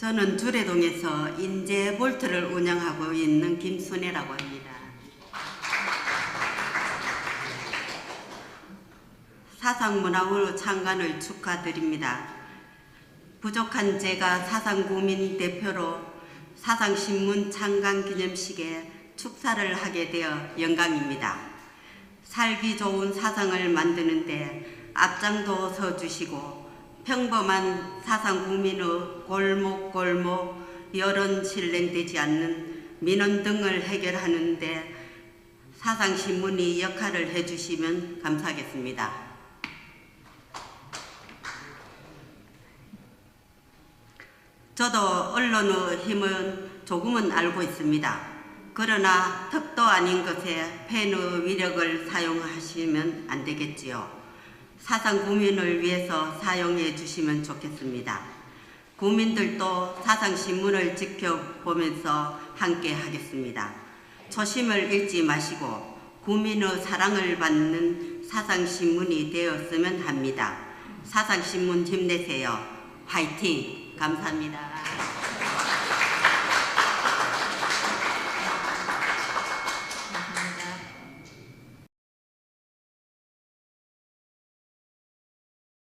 저는 주례동에서 인재 볼트를 운영하고 있는 김순애라고 합니다. 사상문화로 창간을 축하드립니다. 부족한 제가 사상구민 대표로 사상신문 창간 기념식에 축사를 하게 되어 영광입니다. 살기 좋은 사상을 만드는 데 앞장도 서 주시고 평범한 사상 국민의 골목골목 여론 실행되지 않는 민원 등을 해결하는 데 사상신문이 역할을 해주시면 감사하겠습니다. 저도 언론의 힘은 조금은 알고 있습니다. 그러나 턱도 아닌 것에 펜의 위력을 사용하시면 안 되겠지요. 사상 구민을 위해서 사용해 주시면 좋겠습니다. 국민들도 사상 신문을 지켜보면서 함께 하겠습니다. 초심을 잃지 마시고 국민의 사랑을 받는 사상 신문이 되었으면 합니다. 사상 신문 힘내세요. 화이팅! 감사합니다.